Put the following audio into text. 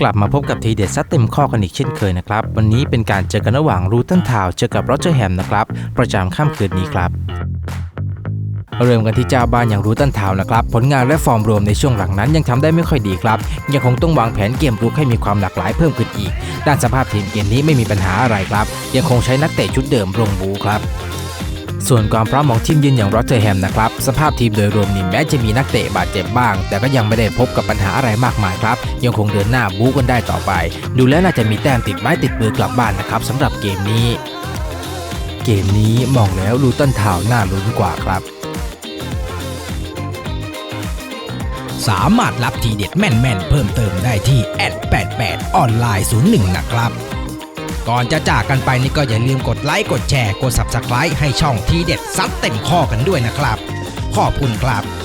กลับมาพบกับทีเด็ดซัดเต็มข้อกันอีกเช่นเคยนะครับ วันนี้เป็นการเจอกันระหว่างรูตันทาวเจอกับโรเจอร์แฮมนะครับ ประจำค่ำคืนนี้ครับ เริ่มกันที่เจ้าบ้านอย่างรูตันทาวนะครับ ผลงานและฟอร์มรวมในช่วงหลังนั้นยังทำได้ไม่ค่อยดีครับ ยังคงต้องวางแผนเกมรุกให้มีความหลากหลายเพิ่มขึ้นอีก ด้านสภาพทีมเกมนี้ไม่มีปัญหาอะไรครับ ยังคงใช้นักเตะชุดเดิมลงบูครับ ส่วนความพร้อมของทีมยืนอย่างโรเจอร์แฮมนะครับสภาพทีมโดยรวมนี่แม้จะมีนักเตะบาดเจ็บบ้าง แต่ก็ยังไม่ได้พบกับปัญหาอะไรมากมายครับ ยังคงเดินหน้าบู๊กันได้ต่อไป ดูแล้วน่าจะมีแต้มติดไม้ติดมือกลับบ้านนะครับสำหรับเกมนี้ เกมนี้มองแล้วลูตันทาวน์น่าลุ้นกว่าครับสามารถรับทีเด็ดแม่น ๆ เพิ่มเติมได้ที่แอด88ออนไลน์01 นะครับ ก่อนจะจากกันไปนี่ก็อย่าลืมกดไลค์กดแชร์กด Subscribe ให้ช่องทีเด็ดซัดเต็มข้อกันด้วยนะครับ ขอบคุณครับ